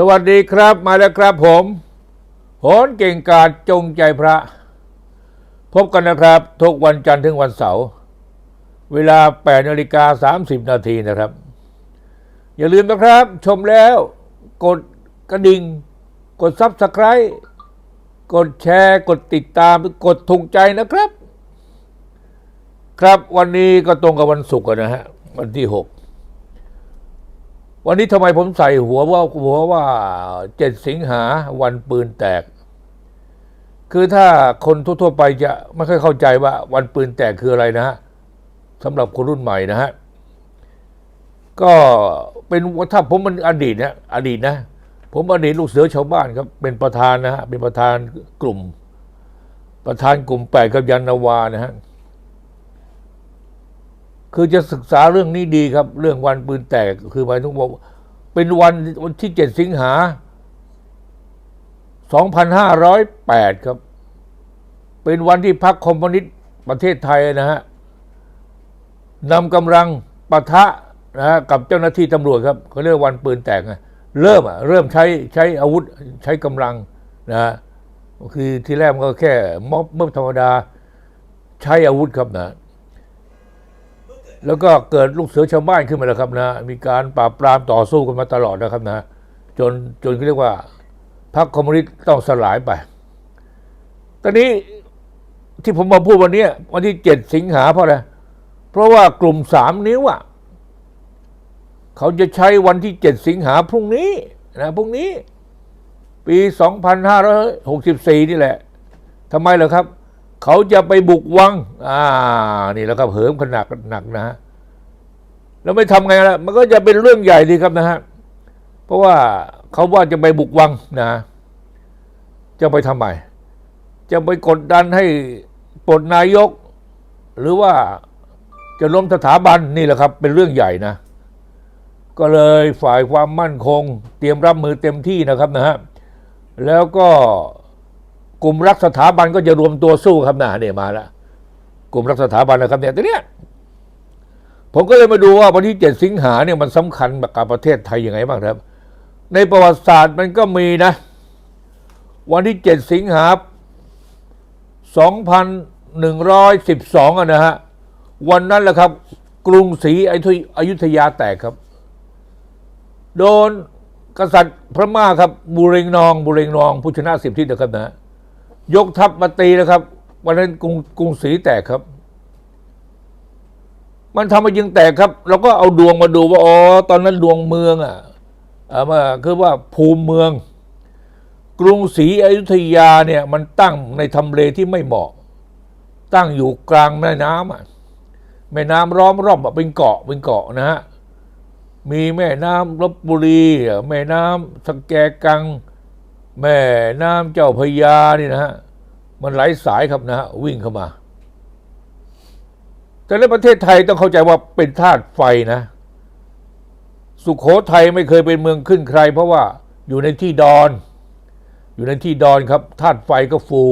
สวัสดีครับมาแล้วครับผมโหนเก่งกาจจงใจพระ พบกันนะครับ ทุกวันจันทร์ถึงวันเสาร์เวลา8นาฬิกา30 นาทีนะครับ อย่าลืมนะครับ ชมแล้ว กดกระดิ่ง กดซับสไคร b ์กดแชร์ กดติดตาม กดถูกใจนะครับ ครับวันนี้ก็ตรงกับวันศุกร์นะฮะ วันที่ 6 วันนี้ทำไมผมใส่หัวว่าหัวว่าเจ็ดสิงหาวันปืนแตก คือถ้าคนทั่วๆไปจะไม่ค่อยเข้าใจว่าวันปืนแตกคืออะไรนะฮะสำหรับคนรุ่นใหม่นะฮะก็เป็นถ้าผมมันอดีตนะอดีตนะ ผมอดีตลูกเสือชาวบ้านครับเป็นประธานนะฮะเป็นประธานกลุ่ม ประธานกลุ่มแปดกับยันนาวานะฮะ คือจะศึกษาเรื่องนี้ดีครับ เรื่องวันปืนแตกคือหมายถึงว่าเป็นวันวันที่เจ็ดสิงหาสองพันห้าร้อยแปดครับ เป็นวันที่พรรคคอมมิวนิสต์ประเทศไทยนะฮะนำกำลังปะทะนะฮะกับเจ้าหน้าที่ตำรวจครับเขาเรียกวันปืนแตกไงเริ่มอะเริ่มใช้ใช้อาวุธใช้กำลังนะฮะคือที่แรกมันก็แค่ม็อบเมื่อธรรมดาใช้อาวุธครับนะ แล้วก็เกิดลูกเสือชาวบ้านขึ้นมาแล้วครับนะ มีการปราบปรามต่อสู้กันมาตลอดนะครับนะ จนจนเขาเรียกว่าพรรคคอมมิวนิสต์ต้องสลายไป ตอนนี้ที่ผมมาพูดวันนี้วันที่เจ็ดสิงหาเพราะอะไร เพราะว่ากลุ่มสามนิ้วอะเขาจะใช้วันที่เจ็ดสิงหาพรุ่งนี้นะพรุ่งนี้ ปีสองพันห้าร้อยหกสิบสี่นี่แหละทำไมเหรอครับ เขาจะไปบุกวัง อ่า นี่แล้วครับเหิมขนาดหนักนะฮะแล้วไม่ทำไงล่ะ มันก็จะเป็นเรื่องใหญ่ดีครับนะฮะ เพราะว่าเขาว่าจะไปบุกวังนะ จะไปทำไม จะไปกดดันให้ปลดนายก หรือว่าจะล้มสถาบันนี่แหละครับ เป็นเรื่องใหญ่นะ ก็เลยฝ่ายความมั่นคง เตรียมรับมือเต็มที่นะครับนะฮะ แล้วก็ กลุ่มรักสถาบันก็จะรวมตัวสู้ครับนะเนี่ยมาแล้วกลุ่มรักสถาบันนะครับเนี่ยแต่เนี้ยผมก็เลยมาดูว่าวันที่เจ็ดสิงหาเนี่ยมันสำคัญกับประเทศไทยยังไงบ้างครับ ในประวัติศาสตร์มันก็มีนะ วันที่เจ็ดสิงหาสองพันหนึ่งร้อยสิบสองนะฮะวันนั้นแหละครับ กรุงศรีอยุธยาแตกครับ โดนกษัตริย์พระม่าครับบุเรงนองบุเรงนองผู้ชนะสิบทิศนะครับนะ ยกทัพมาตีนะครับ วันนั้นกรุงกรุงศรีแตกครับ มันทำมายิงแตกครับ เราก็เอาดวงมาดูว่าอ๋อตอนนั้นดวงเมืองอะเอามาคือว่าภูมิเมือง กรุงศรีอยุธยาเนี่ย มันตั้งในทำเลที่ไม่เหมาะ ตั้งอยู่กลางแม่น้ำอะแม่น้ำล้อมรอบเป็นเกาะเป็นเกาะนะฮะมีแม่น้ำลบบุรี แม่น้ำสแกกัง แม่น้ำเจ้าพยานี่นะฮะมันไหลสายครับนะฮะวิ่งเข้ามา แต่ในประเทศไทยต้องเข้าใจว่าเป็นธาตุไฟนะ สุขโขทัยไม่เคยเป็นเมืองขึ้นใคร เพราะว่าอยู่ในที่ดอน อยู่ในที่ดอนครับธาตุไฟก็ฟู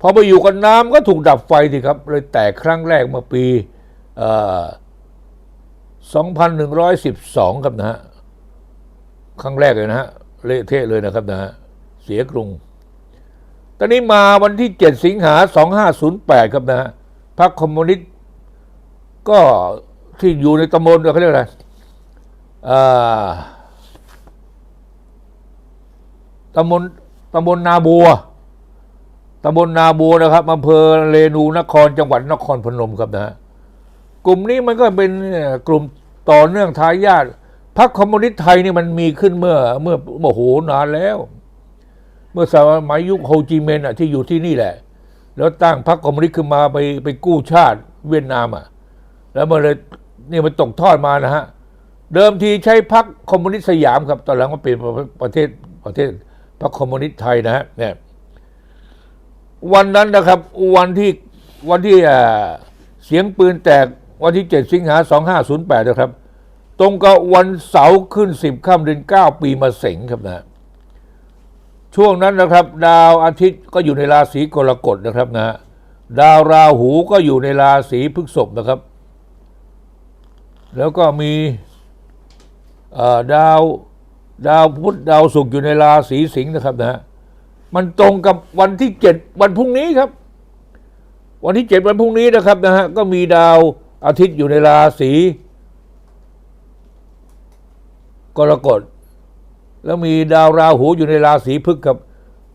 พอไปอยู่กับน้ำก็ถูกดับไฟสิครับ เลยแตกครั้งแรกเมื่อปีเอ่อ2112 ครับนะฮะครั้งแรกเลยนะฮะเละเทะเลยนะครับนะฮะ เสียกรุง ตอนนี้มาวันที่ 7 สิงหา 2508 ครับนะฮะพรรคคอมมิวนิสต์ก็ที่อยู่ในตำบลเขาเรียกอะไรตำบลตำบลนาบัวตำบลนาบัวนะครับอำเภอเรนูนครจังหวัดนครพนมครับนะฮะกลุ่มนี้มันก็เป็นกลุ่มต่อเนื่องทายาทพรรคคอมมิวนิสต์ไทยนี่มันมีขึ้นเมื่อเมื่อโอ้โหนานแล้ว มื่อสมัยยุคโฮจิเมนห์อะที่อยู่ที่นี่แหละ แล้วตั้งพรรคคอมมิวนิสต์ขึ้นมาไปไปกู้ชาติเวียดนามอะแล้วมันเลยนี่มันตกทอดมานะฮะเดิมทีใช้พรรคคอมมิวนิสต์สยามครับตอนหลังมาเปลี่ยนประเทศประเทศพรรคคอมมิวนิสต์ไทยนะฮะเนี่ยวันนั้นนะครับ วันที่วันที่เสียงปืนแตกวันที่ 7 สิงหา 2508 นะครับ ตรงกับวันเสาร์ขึ้น 10 ค่ำเดือน9 ปีมาเสงครับนะ ช่วงนั้นนะครับ ดาวอาทิตย์ก็อยู่ในราศีกรกฎนะครับนะดาวราหูก็อยู่ในราศีพฤษภนะครับ แล้วก็มีดาวดาวพุธดาวศุกร์อยู่ในราศีสิงห์นะครับนะฮะมันตรงกับวันที่เจ็ดวันพรุ่งนี้ครับ วันที่เจ็ดวันพรุ่งนี้นะครับนะฮะก็มีดาวอาทิตย์อยู่ในราศีกรกฎ แล้วมีดาวราหูอยู่ในราศีพฤกษ์ครับ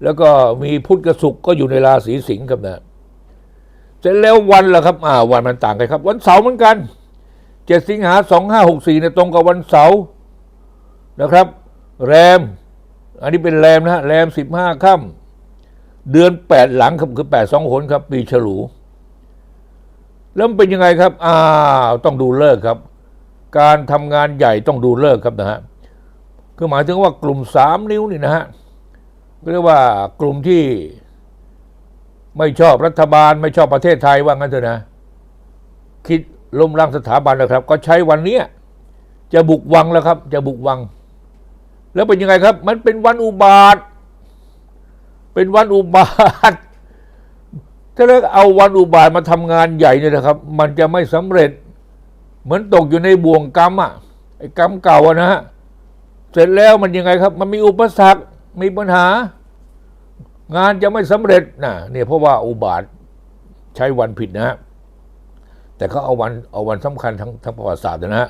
แล้วก็มีพุธกับศุกร์ก็อยู่ในราศีสิงห์ครับนะเสร็จแล้ววันละครับอ่าวันมันต่างกันครับ วันเสาร์เหมือนกันเจ็ดสิงหาสองห้าหกสี่เนี่ยตรงกับวันเสาร์นะครับ แรม อันนี้เป็นแรมนะแรมสิบห้าค่ำเดือนแปดหลังครับคือแปดสองหนครับ ปีฉลูแล้วมันเป็นยังไงครับอ้าวต้องดูเลิกครับ การทำงานใหญ่ต้องดูเลิกครับนะฮะ คือหมายถึงว่ากลุ่มสามนิ้วนี่นะฮะเรียกว่ากลุ่มที่ไม่ชอบรัฐบาล ไม่ชอบประเทศไทยว่างั้นเถอะนะ คิดล้มล้างสถาบันนะครับ ก็ใช้วันเนี้ยจะบุกวังแล้วครับ จะบุกวัง แล้วเป็นยังไงครับ มันเป็นวันอุบาท เป็นวันอุบาท ถ้าเราเอาวันอุบาทมาทำงานใหญ่เนี่ยนะครับ มันจะไม่สำเร็จ เหมือนตกอยู่ในบ่วงกรรมอะไอ้กรรมเก่าอะนะฮะ เสร็จแล้วมันยังไงครับ มันมีอุปสรรคมีปัญหา งานจะไม่สำเร็จนะเนี่ยเพราะว่าอุบาทใช้วันผิดนะฮะแต่เขาเอาวันเอาวันสำคัญทั้งทั้งประวัติศาสตร์นะฮะ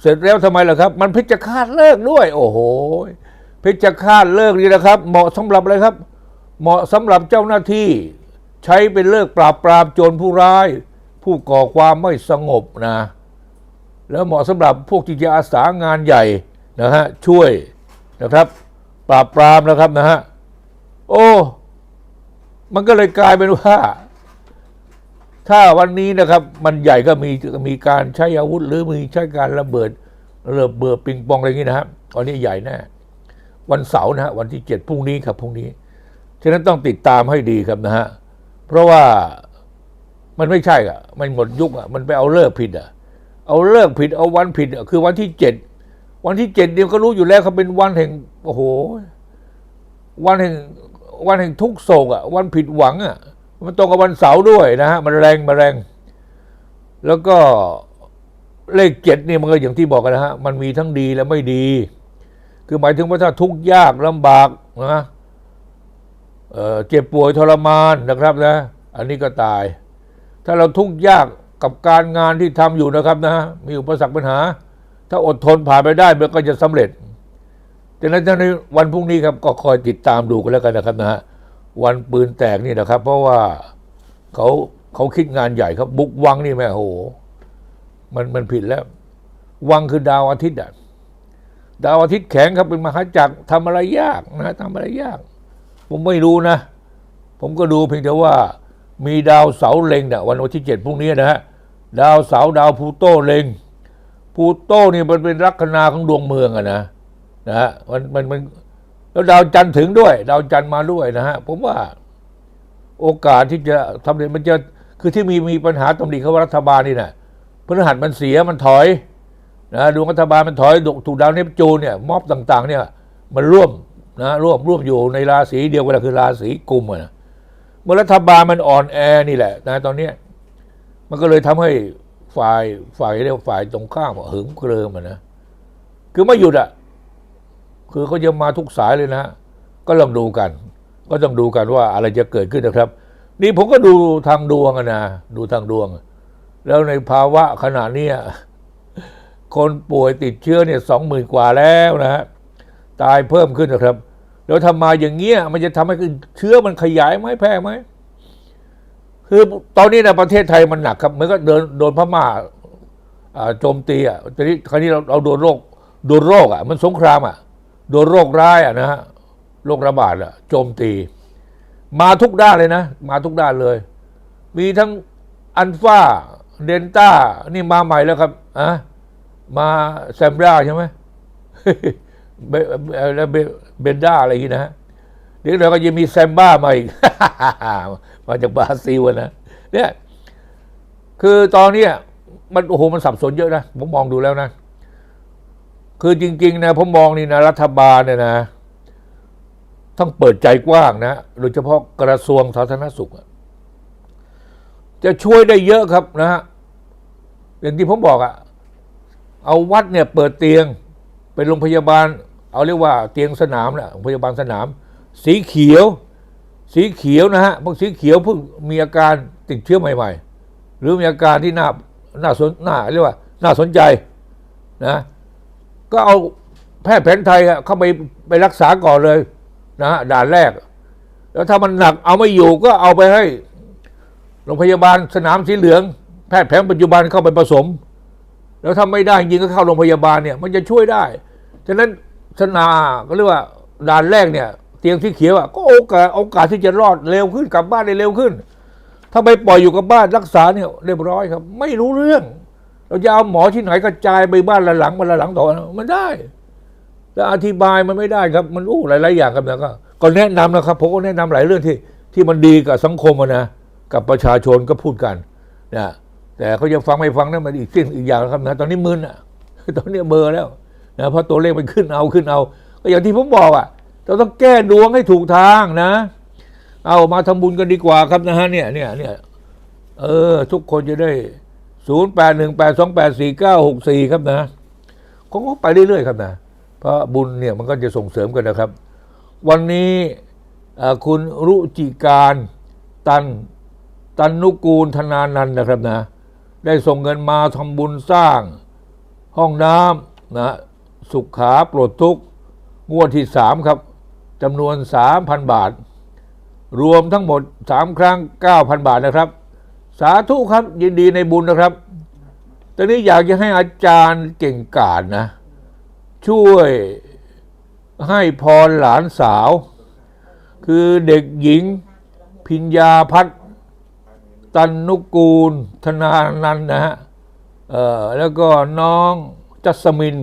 เสร็จแล้วทำไมล่ะครับ มันพิจคาตเลิกด้วย โอ้โหพิจคาตเลิกนี่นะครับ เหมาะสำหรับอะไรครับ เหมาะสำหรับเจ้าหน้าที่ใช้เป็นเลิกปราบปรามโจรผู้ร้าย ผู้ก่อความไม่สงบนะ แล้วเหมาะสำหรับพวกที่จะอาสางานใหญ่ นะฮะช่วยนะครับ ปราบปรามนะครับนะฮะโอ้ มันก็เลยกลายเป็นว่า ถ้าวันนี้นะครับ มันใหญ่ก็มีมีการใช้อาวุธ หรือมีใช้การระเบิดระเบิดปิงปองอะไรอย่างนี้นะครับอันนี้ใหญ่แน่วันเสาร์นะฮะวันที่เจ็ดพรุ่งนี้ครับพรุ่งนี้ฉะนั้นต้องติดตามให้ดีครับนะฮะเพราะว่ามันไม่ใช่อะ มันหมดยุคอะมันไปเอาเลิกผิดอะ เอาเลิกผิดเอาวันผิดอะคือวันที่เจ็ด วันที่เจ็ดเดียวก็รู้อยู่แล้วเขาเป็นวันแห่งโอ้โห วันแห่งวันแห่งทุกโศกอะ วันผิดหวังอะ มันตรงกับวันเสาร์ด้วยนะฮะมันแรงมาแรง แล้วก็เลขเจ็ดเนี่ยมันก็อย่างที่บอกกันนะฮะมันมีทั้งดีและไม่ดี คือหมายถึงว่าถ้าทุกข์ยากลำบากนะเออเจ็บป่วยทรมานนะครับนะ อันนี้ก็ตาย ถ้าเราทุกข์ยากกับการงานที่ทำอยู่นะครับนะมีอุปสรรคปัญหา ถ้าอดทนผ่านไปได้มันก็จะสำเร็จดังนั้นในวันพรุ่งนี้ครับก็คอยติดตามดูกันแล้วกันนะครับนะฮะวันปืนแตกนี่นะครับ เพราะว่าเขาเขาคิดงานใหญ่ครับบุกวังนี่แม่โห มันมันผิดแล้ว วังคือดาวอาทิตย์อะดาวอาทิตย์แข็งครับเป็นมหาจักรทำอะไรยากนะทำอะไรยาก ผมไม่รู้นะ ผมก็ดูเพียงแต่ว่า มีดาวเสาเล็งเนี่ยวันวันที่เจ็ดพรุ่งนี้นะฮะดาวเสาดาวพูโตเล็ง พูโตนี่มันเป็นลัคนาของดวงเมืองอะนะนะฮะมันมันมันแล้วดาวจันทร์ถึงด้วย ดาวจันทร์มาด้วยนะฮะผมว่าโอกาสที่จะทำเร็จมันจะคือที่มีมีปัญหาตำหนิเขาว่ารัฐบาลนี่นะพฤหัสมันเสียมันถอยนะดวงรัฐบาลมันถอยถูกดาวเนปจูนเนี่ยม็อบต่าง ๆ เนี่ย มันร่วมนะร่วมร่วมอยู่ในราศีเดียวกันคือราศีกุมอะนะเมื่อรัฐบาลมันอ่อนแอนี่แหละนะตอนเนี้มันก็เลยทำให้ ฝ่ายฝ่ายเรียกว่าฝ่ายตรงข้ามอะหึงเกริมอะนะคือไม่หยุดอะคือเขาจะมาทุกสายเลยนะ ก็ลองดูกัน ก็ต้องดูกันว่าอะไรจะเกิดขึ้นนะครับ นี่ผมก็ดูทางดวงนะดูทางดวง แล้วในภาวะขณะนี้คนป่วยติดเชื้อเนี่ยสองหมื่นกว่าแล้วนะฮะตายเพิ่มขึ้นนะครับ แล้วทำมาอย่างเงี้ยมันจะทำให้เชื้อมันขยายไหมแพร่ไหม คือตอนนี้นะประเทศไทยมันหนักครับเหมือนก็เดินโดนพม่าโจมตีอะตอนนี้คราวนี้เราเราโดนโรคโดนโรคอะมันสงครามอะโดนโรคร้ายอะนะฮะโรคระบาดอะโจมตี มาทุกด้านเลยนะ มาทุกด้านเลย มีทั้งอัลฟาเดนต้านี่มาใหม่แล้วครับอะมาแซมราใช่ไหมเบเบเบนด้าอะไรอย่างนี้นะฮะเดี๋ยวเราก็จะมีแซมบ้ามาอีก มาจากบราซิลอะนะเนี่ยคือตอนนี้มันโอ้โหมันสับสนเยอะนะผมมองดูแล้วนะ คือจริง ๆ นะผมมองนี่นะรัฐบาลเนี่ยนะ ต้องเปิดใจกว้างนะโดยเฉพาะกระทรวงสาธารณสุข จะช่วยได้เยอะครับนะฮะอย่างที่ผมบอกอะเอาวัดเนี่ยเปิดเตียงเป็นโรงพยาบาล เอาเรียกว่าเตียงสนามนะโรงพยาบาลสนาม สีเขียว สีเขียวนะฮะพวกสีเขียวเพิ่งมีอาการติดเชื้อใหม่ ๆ หรือมีอาการที่น่าน่าสนน่าเรียกว่า น่าสนใจนะ ก็เอาแพทย์แผนไทยเข้าไปไปรักษาก่อนเลยนะด่านแรก แล้วถ้ามันหนักเอาไม่อยู่ก็เอาไปให้โรงพยาบาลสนามสีเหลือง แพทย์แผนปัจจุบันเข้าไปผสม แล้วถ้าไม่ได้จริงก็เข้าโรงพยาบาลเนี่ย มันจะช่วยได้ฉะนั้นสนาก็เรียกว่าด่านแรกเนี่ย เตียงสีเขียวอะก็โอกาสโอกาสที่จะรอดเร็วขึ้นกลับบ้านได้เร็วขึ้น ถ้าไปปล่อยอยู่กับบ้านรักษาเนี่ยเรียบร้อยครับ ไม่รู้เรื่อง เราจะเอาหมอที่ไหนกระจายไปบ้านละหลังบ้าละหลังต่อมันได้แต่อธิบายมันไม่ได้ครับ มันอู้หลายๆอย่างครับนะก็ก็แนะนำนะครับผมก็แนะนำหลายเรื่องที่ที่มันดีกับสังคมนะกับประชาชนก็พูดกันนะแต่เขาจะฟังไม่ฟังนั่นมันอีกสิ่งอีกอย่างครับนะตอนนี้มึนอะตอนนี้เบอร์แล้วนะเพราะตัวเลขมันขึ้นเอาขึ้นเอา ก็อย่างที่ผมบอกอะ เราต้องแก้ดวงให้ถูกทางนะ เอามาทำบุญกันดีกว่าครับนะฮะเนี่ยเนี่ยเนี่ยเออ ทุกคนจะได้ศูนย์แปดหนึ่งแปดสองแปดสี่เก้าหกสี่ครับนะคงก็ไปเรื่อยๆครับนะเพราะบุญเนี่ยมันก็จะส่งเสริมกันนะครับ วันนี้คุณรุจิการตันตันนุกูลธนานันนะครับนะ ได้ส่งเงินมาทำบุญสร้าง ห้องน้ำนะ สุขาปลดทุกงวดที่สามครับ จำนวน 3,000 บาท รวมทั้งหมด 3 ครั้ง 9,000 บาทนะครับ สาธุครับยินดีในบุญนะครับ ตอนนี้อยากจะให้อาจารย์เก่งกาจนะ ช่วยให้พรหลานสาว คือเด็กหญิงพิญญาพัฒน์ตันนุกูล ธนานันนะฮะแล้วก็น้องจัสมิน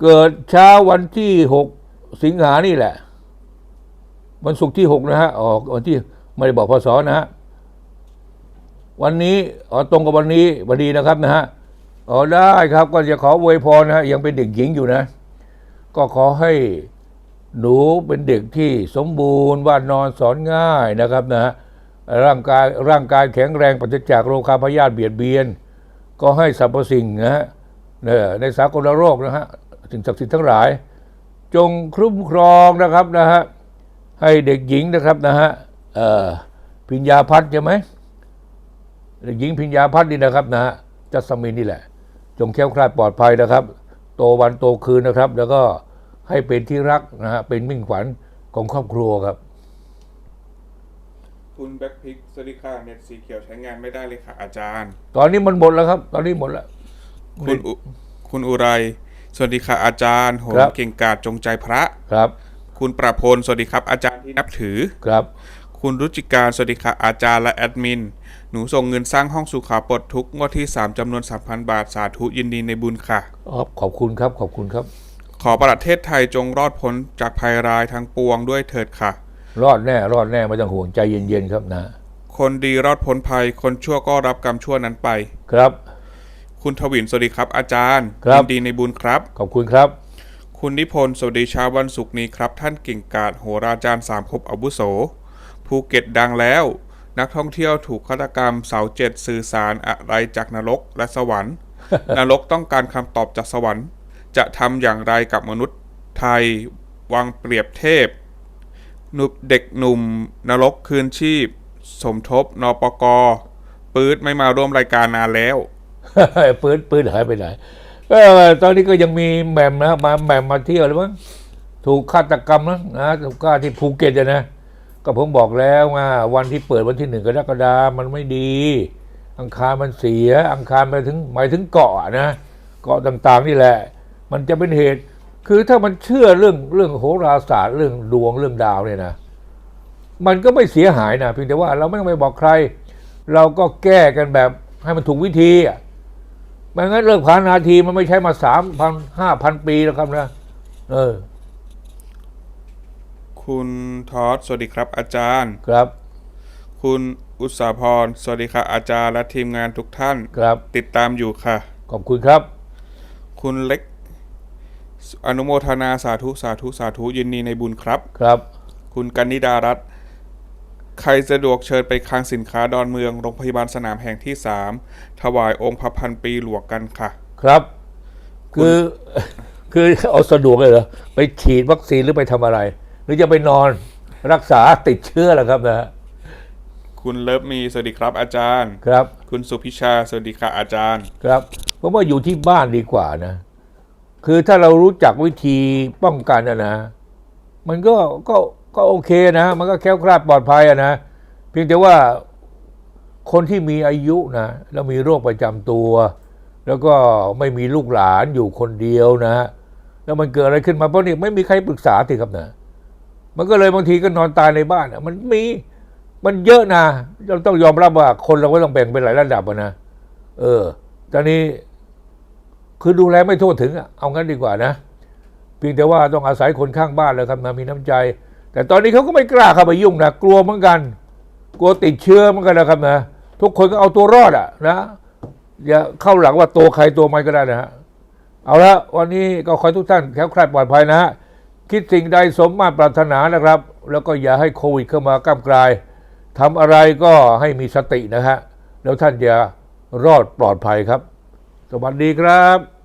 เกิดเช้าวันที่ 6 สิงหานี่แหละ วันศุกร์ที่6นะฮะออกวันที่ไม่ได้บอกพศนะฮะวันนี้อ๋อตรงกับวันนี้วันดีนะครับนะฮะอ๋อได้ครับ ก็จะขออวยพรนะฮะยังเป็นเด็กหญิงอยู่นะ ก็ขอให้หนูเป็นเด็กที่สมบูรณ์ว่านอนสอนง่ายนะครับนะฮะร่างกายร่างกายแข็งแรงปราศจากโรคาพยาธิเบียดเบียน ก็ให้สรรพสิ่งนะฮะในสากลโรคนะฮะสิ่งศักดิ์สิทธิ์ทั้งหลาย จงคุ้มครองนะครับนะฮะให้เด็กหญิงนะครับนะฮะเอ่อพิญญาพัฒน์ใช่ไหมเด็กหญิงพิญญาพัฒน์นี่นะครับนะฮะจัสมินนี่แหละ จงแคล้วคลาดปลอดภัยนะครับ โตวันโตคืนนะครับ แล้วก็ให้เป็นที่รักนะฮะเป็นมิ่งขวัญของครอบครัวครับ คุณแบ็คพิกสวัสดีค่ะเน็ตสีเขียวใช้งานไม่ได้เลยค่ะอาจารย์ ตอนนี้มันหมดแล้วครับ ตอนนี้หมดแล้ว คุณอุคุณอุไร สวัสดีค่ะอาจารย์โหครับเก่งกาจจงใจพระครับ คุณประพลสวัสดีครับ อาจารย์ที่นับถือครับ คุณรุจิการสวัสดีค่ะอาจารย์และแอดมิน หนูส่งเงินสร้างห้องสุขาปลดทุกข์งวดที่ 3จำนวน 3,000 บาทสาธุยินดีในบุญค่ะขอบขอบคุณครับขอบคุณครับ ขอประเทศไทยจงรอดพ้นจากภัยร้ายทั้งปวงด้วยเถิดค่ะ รอดแน่รอดแน่ไม่ต้องห่วงใจเย็นๆครับนะ คนดีรอดพ้นภัยคนชั่วก็รับกรรมชั่วนั้นไปครับ คุณทวินสวัสดีครับ อาจารย์ครับ ยินดีในบุญครับ ขอบคุณครับ คุณนิพนธ์สวัสดีเช้าวันศุกร์นี้ครับ ท่านเก่งกาจโหราจารย์สามภพอาวุโส ภูเก็ตดังแล้ว นักท่องเที่ยวถูกฆาตกรรมเสาเจ็ดสื่อสารอะไรจากนรกและสวรรค์ นรกต้องการคำตอบจากสวรรค์ จะทำอย่างไรกับมนุษย์ไทยวางเปรียบเทพหนุบเด็กหนุ่มนรกคืนชีพ สมทบนปกปื๊ดไม่มาร่วมรายการนานแล้ว ปืนปืนหายไปไหนก็ตอนนี้ก็ยังมีแหม่มนะมาแหม่มมาเที่ยวหรือมั้งถูกฆาตกรรมนะนะถูกฆ่าที่ภูเก็ตนะ ก็ผมบอกแล้วว่าวันที่เปิดวันที่หนึ่งกรกฎาคมมันไม่ดี อังคารมันเสีย อังคารไปถึงหมายถึงเกาะนะเกาะต่างๆนี่แหละ มันจะเป็นเหตุ คือถ้ามันเชื่อเรื่องเรื่องโหราศาสตร์เรื่องดวงเรื่องดาวเนี่ยนะ มันก็ไม่เสียหายนะเพียงแต่ว่าเราไม่ต้องไปบอกใคร เราก็แก้กันแบบให้มันถูกวิธีอะ ไม่งั้นเรื่องผ่านนาทีมันไม่ใช่มาสามพันห้าพันปีแล้วครับนะ เออ คุณทอดสวัสดีครับ อาจารย์ ครับ คุณอุตสาพร สวัสดีค่ะอาจารย์และทีมงานทุกท่าน ครับ ติดตามอยู่ค่ะ ขอบคุณครับ คุณเล็ก อนุโมทนาสาธุสาธุสาธุยินดีในบุญครับ ครับ คุณกันนิดารัตน์ ใครสะดวกเชิญไปคลังสินค้าดอนเมืองโรงพยาบาลสนามแห่งที่สามถวายองค์พระพันปีหลวงกันค่ะ ครับ คือคือเอาสะดวกเลยเหรอไปฉีดวัคซีนหรือไปทำอะไร หรือจะไปนอนรักษาติดเชื้อเหรอครับนะฮะคุณเลิฟมีสวัสดีครับอาจารย์ ครับ คุณสุพิชาสวัสดีค่ะอาจารย์ ครับเพราะว่าอยู่ที่บ้านดีกว่านะ คือถ้าเรารู้จักวิธีป้องกันนะนะ มันก็ก็ ก็โอเคนะ มันก็แค้วคลาดปลอดภัยอะนะเพียงแต่ว่าคนที่มีอายุนะ แล้วมีโรคประจำตัว แล้วก็ไม่มีลูกหลานอยู่คนเดียวนะ แล้วมันเกิดอะไรขึ้นมาเพราะนี่ไม่มีใครปรึกษาสิครับนะมันก็เลยบางทีก็นอนตายในบ้านอะมันมีมันเยอะนะเราต้องยอมรับว่าคนเราก็ต้องแบ่งเป็นหลายระดับนะเออ ตอนนี้คือดูแลไม่ทั่วถึงอะเอางั้นดีกว่านะเพียงแต่ว่าต้องอาศัยคนข้างบ้านแล้วครับนะมีน้ำใจ แต่ตอนนี้เขาก็ไม่กล้าเข้าไปยุ่งนะกลัวเหมือนกัน กลัวติดเชื้อเหมือนกันนะครับนะทุกคนก็เอาตัวรอดอะนะอย่าเข้าหลังว่าตัวใครตัวมันก็ได้นะฮะเอาละวันนี้ก็ขอทุกท่านแคล้วคลาดปลอดภัยนะฮะคิดสิ่งใดสมมาตรปรารถนานะครับ แล้วก็อย่าให้โควิดเข้ามาก้ามกลายทำอะไรก็ให้มีสตินะฮะแล้วท่านจะรอดปลอดภัยครับ สวัสดีครับ